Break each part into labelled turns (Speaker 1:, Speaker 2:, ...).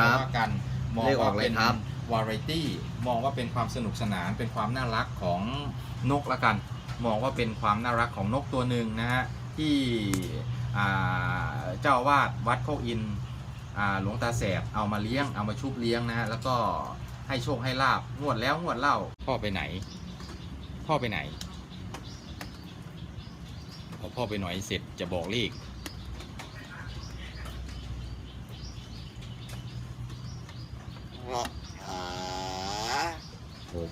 Speaker 1: ว่า
Speaker 2: ครั
Speaker 1: จะ
Speaker 2: บ
Speaker 1: ว่ากันมอง
Speaker 2: เลขออ
Speaker 1: ว่าก
Speaker 2: อะไร
Speaker 1: เป็น
Speaker 2: ครับ
Speaker 1: วาไรตี้มองว่าเป็นความสนุกสนาน เป็นความน่ารักของนกละกัน มองว่าเป็นความน่ารักของนกตัวหนึ่งนะฮะที่อ่าเจ้าอาวาดวัดโคกอินอ่าหลวงตาแสบเอามาเลี้ยงเอามาชุบเลี้ยงนะฮะแล้วก็ให้โชคให้ลาบงวดแล้วงวดเล่าพ่อไปไหน พ่อไปไหนพอพ่อไปหน่อยเสร็จจะบอกเลข
Speaker 2: หก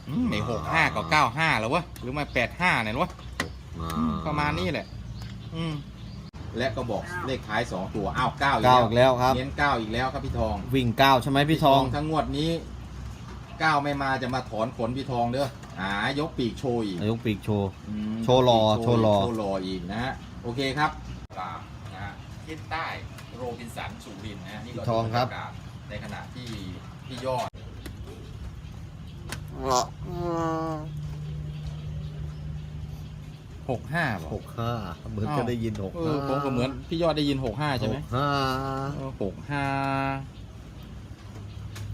Speaker 1: อืมในหกห้ากับเก้าห้าแล้ววะหรือมาแปดห้าเนี่ยวะ
Speaker 2: อ่
Speaker 1: อืมประมาณนี้แหละ อืมและก็บอกเลขท้ายสองตัวอ้าวเก้าอีก
Speaker 2: เก้า
Speaker 1: แล้ว
Speaker 2: อีกแล้วครับ
Speaker 1: เน้นเก้าอีกแล้วครับพี่ทอง
Speaker 2: วิ่งเก้าใช่ไหมพี่ทอง
Speaker 1: ทั้งงวดนี้เก้าไม่มาจะมาถอนขนพี่ทองเด้ออ่ายกปีกโชว์อีก
Speaker 2: นายกปีกโชว์
Speaker 1: อืม
Speaker 2: โชว์รอโชว์รอ
Speaker 1: โชว์รออีกนะฮะโอเคครับตามนะฮะทิศใต้โรบินสันสุรินทร์นะฮะนี่ก็
Speaker 2: พี่ทองครับ
Speaker 1: ปะกาศในขณะที่ พี่ยอดหกห้า
Speaker 2: หกห้าเหมือนจะได้ยินหก
Speaker 1: เอ
Speaker 2: ห้า
Speaker 1: อผมก็เหมือนพี่ยอดได้ยินหกห้าใช่ไหม
Speaker 2: กห้า
Speaker 1: หกห้า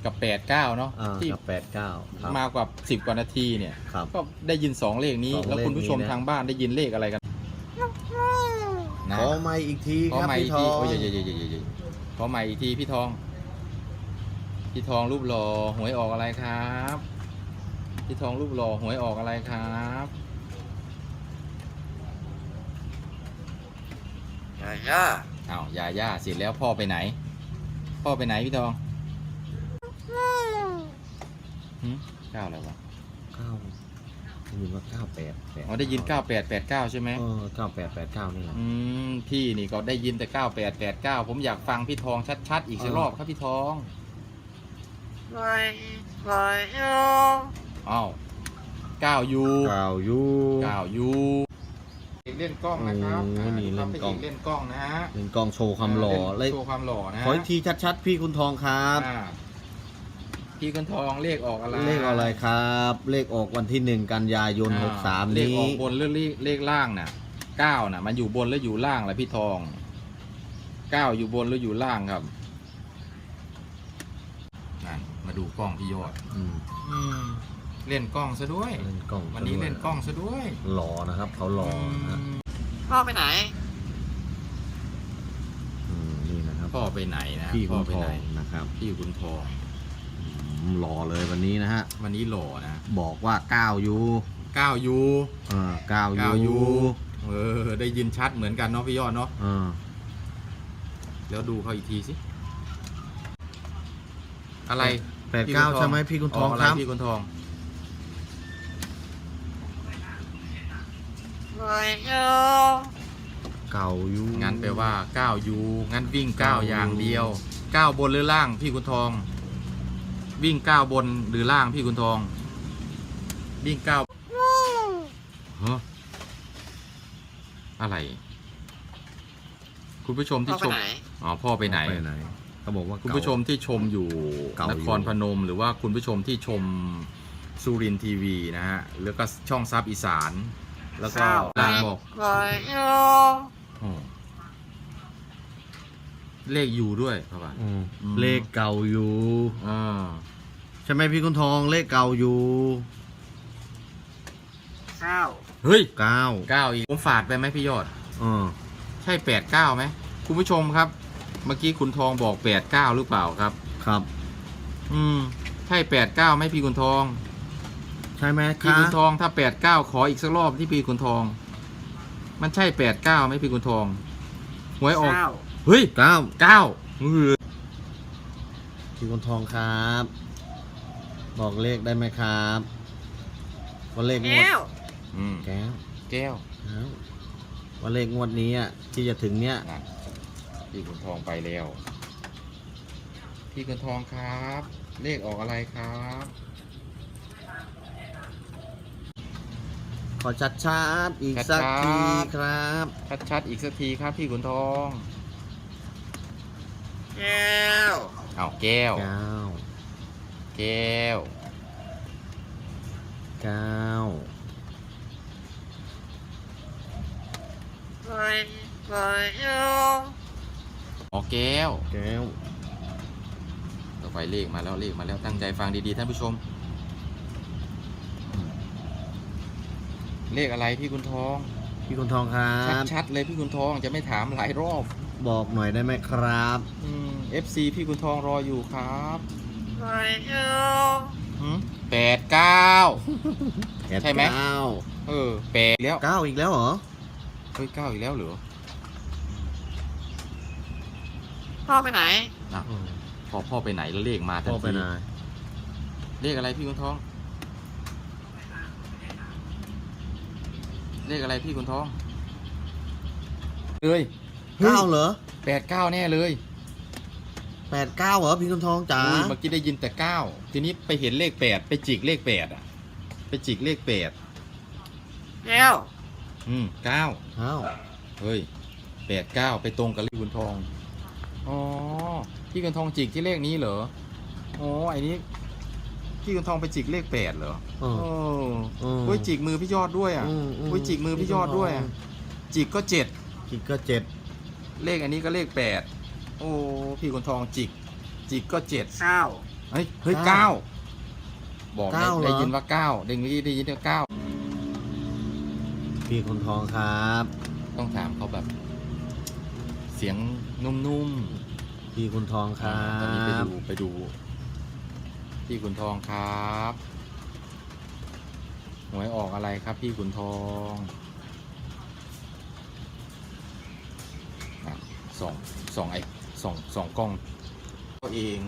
Speaker 1: กับแปดเก้าเนาะ
Speaker 2: อ่า
Speaker 1: ที่
Speaker 2: กับแปดเก้าครับ
Speaker 1: มากว่าสิบกว่านาทีเนี่ย
Speaker 2: ครับ
Speaker 1: ก็ได้ยินสองเลขนี้
Speaker 2: สองเลข
Speaker 1: แล้วคุณผู้ชม
Speaker 2: นี้นะ
Speaker 1: ทางบ้านได้ยินเลขอะไรกันนะ
Speaker 2: ขอไม่อีกที
Speaker 1: ขอ
Speaker 2: ครับ
Speaker 1: ใหม่อี
Speaker 2: พี่
Speaker 1: ก
Speaker 2: ท
Speaker 1: ที
Speaker 2: อง
Speaker 1: โอ้ยเยยๆๆๆขอใหม่อีกทีพี่ทอง พี่ทองรูปหล่อหวยออกอะไรครับพี่ทองรูปหล่อหวยออกอะไรครับ
Speaker 3: ยาย่า
Speaker 1: อ้าวยาย่าเสร็จแล้วพ่อไปไหน พ่อไปไหนพี่ทองหึเก้าอะไรวะ
Speaker 2: เก้าได้ยินว่าเก้าแปดแปด
Speaker 1: อ๋อได้ยิน9889ใช่ไหม
Speaker 2: เออเก้าแปดแปดเก้านี่แหละ
Speaker 1: อืมพี่นี่ก็ได้ยินแต่9889ผมอยากฟังพี่ทองชัดๆ อีกสัก
Speaker 2: เออ
Speaker 1: รอบครับพี่ทอง
Speaker 3: ล อยลอยโย
Speaker 1: อ้าว9ยู
Speaker 2: เก้ายู
Speaker 1: 9ยูเล่นกล้องนะครับ
Speaker 2: โอ้นี่เล่นกล้อง
Speaker 1: เล่นกล้องนะฮะ
Speaker 2: เป็นกล้องโชว์ความหล่อ
Speaker 1: เน
Speaker 2: เลย
Speaker 1: โชว์ความหล่อนะ
Speaker 2: ขออีกทีชัดๆ พี่คุณทองครับ
Speaker 1: อ่าพี่คุณทองเลขออกอะไร
Speaker 2: เลขอะไรครับ เลขออกวันที่หนึ่งกันยายน
Speaker 1: อ่
Speaker 2: หกสาม
Speaker 1: เลข
Speaker 2: นี้
Speaker 1: ออกบนหรือเลขเลขล่างน่ะเก้าน่ะ มันอยู่บนหรืออยู่ล่างล่ะพี่ทองเก้าอยู่บนหรืออยู่ล่างครับนั่นมา ดูกล้องพี่ยอด
Speaker 2: อืม
Speaker 1: อืมเล่นกล้องซะด้วย
Speaker 2: เล่นกล้อง
Speaker 1: วันนี้เล่นกล้องซะด้วย
Speaker 2: หล่อนะครับเขาหล่อนะฮะ
Speaker 1: ม
Speaker 3: พ่อไปไหน
Speaker 2: อืมนี่นะครับ
Speaker 1: พ่อไปไหนนะ
Speaker 2: พี่
Speaker 1: พ่
Speaker 2: คุ
Speaker 1: อ
Speaker 2: ณ
Speaker 1: ไป
Speaker 2: ทอ
Speaker 1: ไหน
Speaker 2: งนะครับ
Speaker 1: พี่คุณทอง
Speaker 2: อืมหล่อเลยวันนี้นะฮะ
Speaker 1: วันนี้หล่อนะ
Speaker 2: บอกว่าเก้ายู
Speaker 1: เก้ายู
Speaker 2: เออเก้า
Speaker 1: เก้ายู
Speaker 2: ยู
Speaker 1: เออได้ยินชัดเหมือนกันเนาะพี่ยอดเนาะ
Speaker 2: เออ
Speaker 1: แล้วดูเขาอีกทีสิอะไร
Speaker 2: แปดเก้าใช่ไหมพี่คุณทองะค
Speaker 1: ไร
Speaker 2: รับ
Speaker 1: พี่คุณทอง
Speaker 3: ลอยโย
Speaker 2: เก้ายู
Speaker 1: งั้นแปลว่า9ยูงั้นวิ่ง
Speaker 2: เก้า
Speaker 1: 9
Speaker 2: ยู
Speaker 1: อย่างเดียว9บนหรือล่างพี่คุณทอง วิ่ง9บนหรือล่างพี่คุณทอง วิ่ง9ฮะอะไร คุณผู้ชม
Speaker 3: พ่อ
Speaker 1: ที่
Speaker 3: ไป
Speaker 1: ชม
Speaker 3: ไหน
Speaker 1: อ๋อพ่อไปไหน
Speaker 2: ไปไหน เขาบอกว่า
Speaker 1: คุณผู้ชมที่ชมอยู่
Speaker 2: เก่านอยู่
Speaker 1: ครพนม หรือว่าคุณผู้ชมที่ชมสุรินทีวีนะฮะแล้วก็ช่องซับอีสาน แล้วก็ล่างบอก
Speaker 3: ลอยโย
Speaker 1: โอ้เลขยูด้วยครับอะ
Speaker 2: อืม
Speaker 1: อืม
Speaker 2: เลขเก่ายู
Speaker 1: อ่า
Speaker 2: ใช่ไหมพี่คุณทองเลขเก่ายู
Speaker 3: ข้าว
Speaker 1: เฮ้ย
Speaker 2: เก้า
Speaker 1: เก้าอีกผมฝาดไปไหมพี่ยอด
Speaker 2: เออ
Speaker 1: ใช่แปดเก้าไหมคุณผู้ชมครับ เมื่อกี้คุณทองบอกแปดเก้าหรือเปล่าครับ
Speaker 2: ครับ
Speaker 1: อืม ใช่แปดเก้าไหมพี่คุณทอง
Speaker 2: ใช่ไหม
Speaker 1: พี่
Speaker 2: คะ
Speaker 1: คุณทองถ้าแปดเก้าขออีกสักรอบที่พี่คุณทอง มันใช่แปดเก้าไหมพี่คุณทองหวยออก
Speaker 3: ข้าว
Speaker 1: เฮ้ย
Speaker 2: เก้า
Speaker 1: เก้าเออ
Speaker 2: พี่คุณทองครับ บอกเลขได้ไหมครับว่าเลขงวด
Speaker 3: แก้ว
Speaker 1: อืม
Speaker 2: แก้ว
Speaker 1: แก้ว
Speaker 2: เอ้าว่าเลขงวดนี้อะที่จะถึงเนี้ย
Speaker 1: นั่น พี่คุณทองไปแล้ว พี่คุณทองครับ เลขออกอะไรครับ
Speaker 2: ขอชัดชัดๆอีกสักทีครับ
Speaker 1: ชัดๆอีกสักทีครับพี่คุณทอง
Speaker 3: แก้ว
Speaker 1: เอาแก้ว
Speaker 2: เก้า
Speaker 1: แก้ว
Speaker 2: เก้า
Speaker 3: ลอยล อยโย
Speaker 1: อ๋อแก้ว
Speaker 2: แก้ว
Speaker 1: โอไปเลขมาแล้วเลขมาแล้วตั้งใจฟังดีๆท่านผู้ชมอืมเลขอะไรพี่คุณทอง
Speaker 2: พี่คุณทองครับ
Speaker 1: ชัดๆเลยพี่คุณทองจะไม่ถามหลายรอบ
Speaker 2: บอกหน่อยได้ไหมครับ
Speaker 1: อืม FC พี่คุณทองรออยู่ครับ
Speaker 3: หน่อยเอว
Speaker 1: แปดเก้าใช่ไหม
Speaker 2: เก้า
Speaker 1: เออแปดแล้ว
Speaker 2: เก้าอีกแล้วเหรอ
Speaker 1: เฮ้ยเก้าอีกแล้วเหรอ
Speaker 3: พ่อไปไหน
Speaker 1: อะพอพ่อไปไหนแล้วเลขมาทัน
Speaker 2: พ่อไป
Speaker 1: ที
Speaker 2: ไหน
Speaker 1: เลขอะไรพี่คุณทอง เลขอะไรพี่คุณทองเลย
Speaker 2: เก้าเหรอ
Speaker 1: แปดเก้าแน่เลย
Speaker 2: แปดเก้าเหรอพี่คุณทองจ๋า
Speaker 1: อุ้ยเมื่อกี้ได้ยินแต่เก้าทีนี้ไปเห็นเลขแปดไปจิกเลขแปดอะ ไปจิกเลขแปด
Speaker 3: เร็ว
Speaker 1: อืมเก้า
Speaker 2: เอ้า
Speaker 1: เฮ้ยแปดเก้าไปตรงกับเลขคุณทอง อ๋อพี่คุณทองจิกที่เลขนี้เหรออ๋อไอ้นี้พี่คุณทองไปจิกเลขแปดเหรอ
Speaker 2: เอ
Speaker 1: โอ้
Speaker 2: อเออ
Speaker 1: เฮ้ยจิกมือพี่ยอดด้วยอะ
Speaker 2: อืมอืม
Speaker 1: เฮ้ยจิกมือพี่ยอดด้วยอะจิกก็เจ็ด
Speaker 2: จิกก็เจ็ด
Speaker 1: เลขอันนี้ก็เลขแปดโอ้พี่คุณทองจิก จิกก็เจ็ด
Speaker 3: เก้า
Speaker 1: เฮ้ยเฮ้ยเก้าบอกได้
Speaker 2: เก้าเหรอ
Speaker 1: ได้ยินว่าเก้าได้ยินได้ยินว่าเก้า
Speaker 2: พี่คุณทองครับ
Speaker 1: ต้องถามเขาแบบ เสียงนุ่มๆ
Speaker 2: พี่คุณทองครั
Speaker 1: ตอนนี้ไป
Speaker 2: บ
Speaker 1: ดูไปดูพี่ขุนทองครับหวยออกอะไรครับพี่ขุนทองอะส่องส่องไอ้ส่องส่องกล้องตัวเอง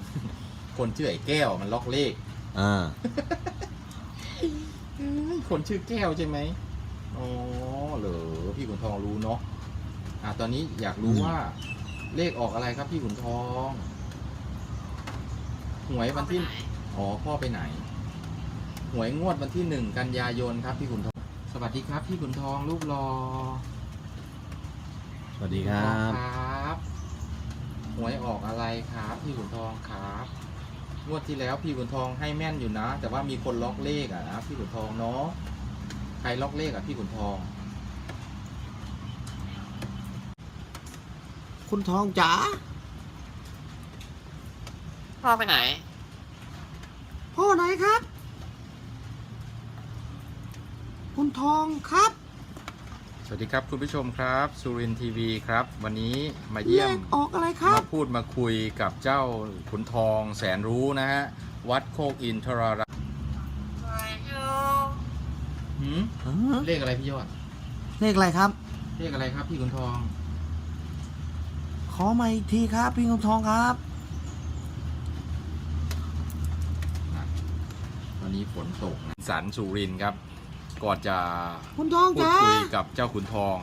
Speaker 1: คนชื่อไอ้แก้วมันล็อกเลข
Speaker 2: อ่า
Speaker 1: เอ้ยคนชื่อแก้วใช่ไหมอ๋อเหรอพี่ขุนทองรู้เนาะ อะตอนนี้อยากรู้
Speaker 2: อืม
Speaker 1: ว่า เลขออกอะไรครับพี่ขุนทอง หวยวันที่ อ๋อพ่อไปไหน หวยงวดวันที่หนึ่งกันยายนครับพี่ขุนทอง สวัสดีครับพี่ขุนทองรูปรอ
Speaker 2: สวัสดีครับ
Speaker 1: ครับ หวยออกอะไรครับ พี่ขุนทองครับ งวดที่แล้วพี่ขุนทองให้แม่นอยู่นะ แต่ว่ามีคนล็อกเลขอะนะพี่ขุนทองเนาะ ใครล็อกเลขอะพี่ขุนทอง
Speaker 2: คุณทองจ๋า
Speaker 3: พ่อไปไหน
Speaker 2: พ่อไหนครับ คุณทองครับ
Speaker 1: สวัสดีครับคุณผู้ชมครับสุรินทีวีครับ วันนี้มาเยี่ยม
Speaker 2: ออกอะไรครับ
Speaker 1: มาพูดมาคุยกับเจ้าขุนทองแสนรู้นะฮะ วัดโคกอินทรารักษ์
Speaker 3: หน่อยเอว
Speaker 1: หืมเลขอะไรพี่ยอด
Speaker 2: เลขอะไรครับ
Speaker 1: เลขอะไรครับพี่ขุนทอง
Speaker 2: ข อมาอีกทีครับ พี่คุณทองครับ
Speaker 1: ตอนนี้ฝนตกนะสันสุรินทร์ครับ ก่อนจะ
Speaker 2: คุณทอง
Speaker 1: พูด
Speaker 2: จ๋า
Speaker 1: คุยกับเจ้าขุนทอง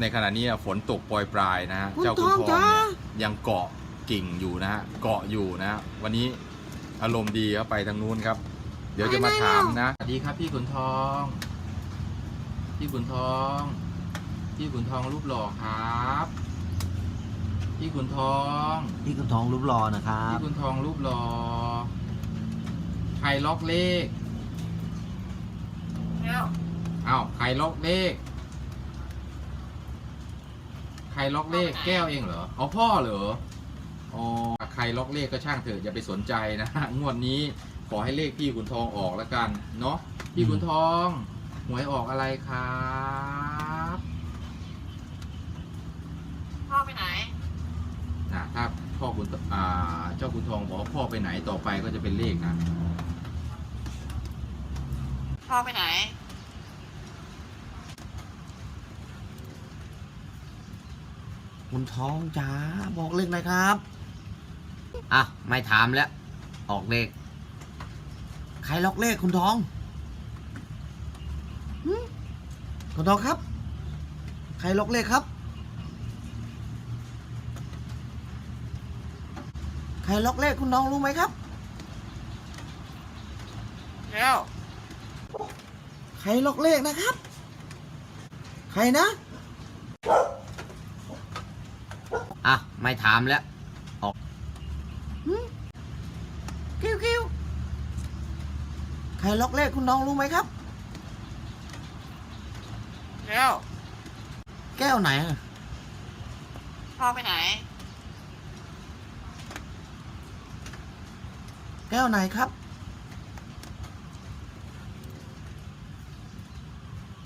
Speaker 1: ในขณะนี้ฝนตกปรยๆนะฮะ
Speaker 2: ขุน
Speaker 1: เจ้าขุนทอง
Speaker 2: ทองจ๋า
Speaker 1: เนี่ยยังเกาะกิ่งอยู่นะฮะเกาะอยู่นะฮะวันนี้อารมณ์ดีครับไปทางนู้นครับ เดี๋ยวจะมาถามนะสวัสดีครับพี่ขุนทอง พี่ขุนทอง พี่ขุนทองรูปหล่อครับ พี่ขุนทอง
Speaker 2: พี่คุณทองรูปรอนะครับ
Speaker 1: พี่ขุนทองรูปหล่อใครล็อกเลข
Speaker 3: เร็ว
Speaker 1: อ้าวใครล็อกเลข ใครล็อกเลขแก้วเองเหรอเอาพ่อเหรออ๋อใครล็อกเลขก็ช่างเถอะอย่าไปสนใจนะ งวดนี้ขอให้เลขพี่ขุนทองออกแล้วกัน เนาะพี่ขุนทองหวยออกอะไรครับ
Speaker 3: พ่อไปไหน
Speaker 1: นะถ้าพ่อ คุณอ่าเจ้าขุนทองบอกว่าพ่อไปไหนต่อไปก็จะเป็นเลขนะ
Speaker 3: พ่อไปไหน
Speaker 2: คุณทองจ๋าบอกเลขหน่อยครับ อะ ไม่ถามแล้ว ออกเลข ใครล็อกเลขคุณทองหึคุณทองครับ ใครล็อกเลขครับ ใค รล็อกเลขคุณทองรู้ไหมครับ
Speaker 3: เร็ว
Speaker 2: ใครล็อกเลขนะครับ ใครนะอะไม่ถามแล้วออกคิวคิวใครล็อกเลขคุณน้องรู้ไหมครับ
Speaker 3: เร็ว
Speaker 2: แก้วไหนอะ
Speaker 3: พ่อไปไหน
Speaker 2: แก้วไหนครับ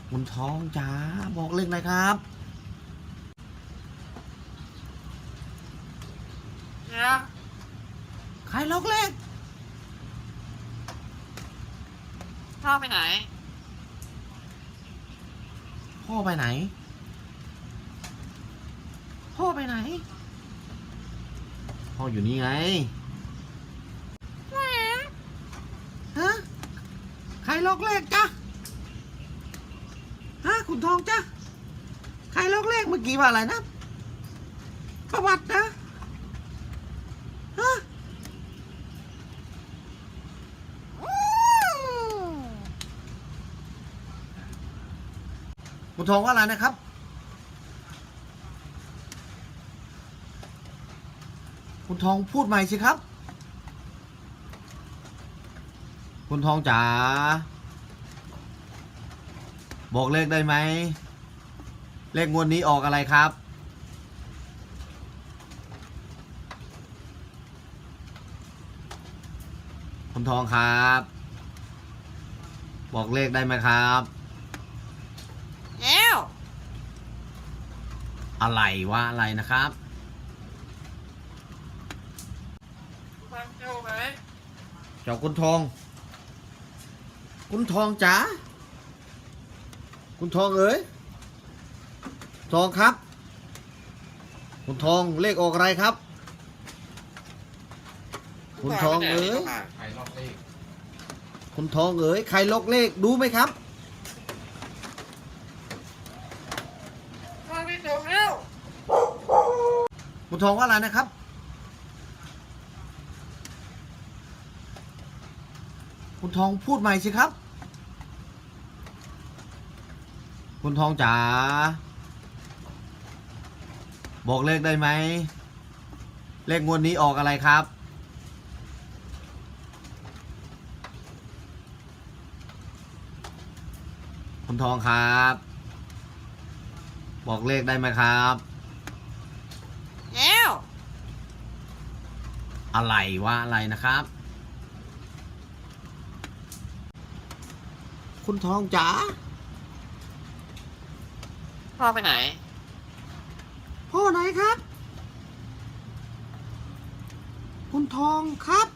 Speaker 2: คุณทองจ๋าบอกเลขหน่อยครับ
Speaker 3: เนี่ย
Speaker 2: ใครล็อกเลข
Speaker 3: พ่อไปไหน
Speaker 2: พ่อไปไหน พ่อไปไหน พ่ออยู่นี่ไง ฮะ ใคร ล็อกเลขจ๊ะฮะคุณทองจ๊ะใครล็อกเลขเมื่อกี้ว่าอะไรนะประวัตินะฮะคุณทองว่าอะไรนะครับคุณทองพูดใหม่สิครับ คุณทองจ๋า บอกเลขได้ไหม เลขงวดนี้ออกอะไรครับ คุณทองครับ บอกเลขได้ไหมครับ
Speaker 3: เอ้ว
Speaker 2: อะไรวะอะไรนะครับ
Speaker 3: ฟังเจ้าไหม
Speaker 2: เจ้าคุณทอง คุณทองจ๋า คุณทองเอ๋ยทองครับ คุณทองเลขออกอะไรครับ คุณทองเอ๋ย
Speaker 1: ใครลอกเลข
Speaker 2: คุณทองเอ๋ยใครลกเลขดูไหมครับ
Speaker 3: พ่อไม่ถูกแล้ว
Speaker 2: คุณทองว่าอะไรนะครับคุณทองพูดใหม่สิครับ คุณทองจ๋า บอกเลขได้ไหม เลขงวดนี้ออกอะไรครับ คุณทองครับ บอกเลขได้ไหมครับ
Speaker 3: เอ้ว
Speaker 2: อะไรวะอะไรนะครับ คุณทองจ๋า
Speaker 3: พ่อไปไหน
Speaker 2: พ่อไหนครับ คุณทองครับ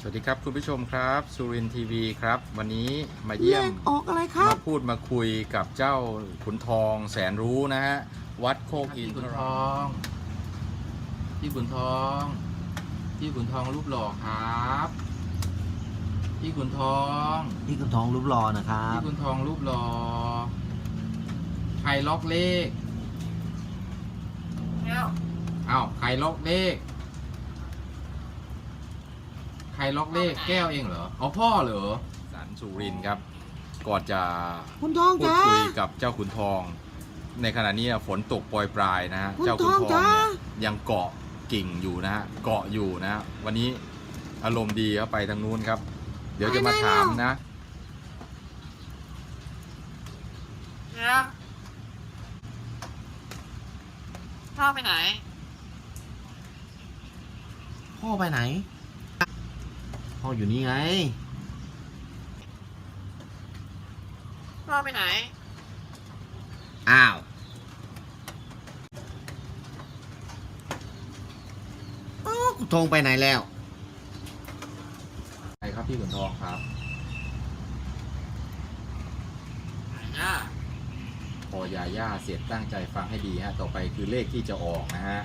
Speaker 1: สวัสดีครับคุณผู้ชมครับสุรินทีวีครับ วันนี้มาเยี่ยม
Speaker 2: ออกอะไรครับ
Speaker 1: มาพูดมาคุยกับเจ้าขุนทองแสนรู้นะฮะ วัดโคกอินขุนทอง พี่ขุนทอง พี่ขุนทองรูปหล่อครับ พี่ขุนทอง
Speaker 2: นี่คุณทองรูปรอนะครับ
Speaker 1: พี่ขุนทองรูปหล่อ ใครล็อกเลข
Speaker 3: เอ้ว
Speaker 1: อ้าวใครล็อกเลข ใครล็อกเลขแก้วเองเหรอเอาพ่อเหรอสันสุรินทร์ครับ ก่อนจะ
Speaker 2: คุณทอง
Speaker 1: พูด
Speaker 2: จ๋า
Speaker 1: คุยกับเจ้าขุนทอง ในขณะนี้ฝนตกปรอยปลายนะฮะ
Speaker 2: ขุน
Speaker 1: เจ้าขุน
Speaker 2: ทอง
Speaker 1: ทอง
Speaker 2: จ๋า
Speaker 1: เนี่ยยังเกาะกิ่งอยู่นะฮะเกาะอยู่นะฮะวันนี้อารมณ์ดีครับไปทางนู้นครับ เดี๋ยวจะมาถามนะ
Speaker 3: เนี่ย พ่อไปไหน
Speaker 2: พ่อไปไหน พ่ออยู่นี่ไง
Speaker 3: พ่อไปไหน
Speaker 2: อ้าวอ้าวคุณทองไปไหนแล้ว
Speaker 1: ใครครับพี่ขุนทองครับ
Speaker 3: อ่า
Speaker 1: พ อยาย่าเสร็จตั้งใจฟังให้ดีฮะต่อไปคือเลขที่จะออกนะฮะ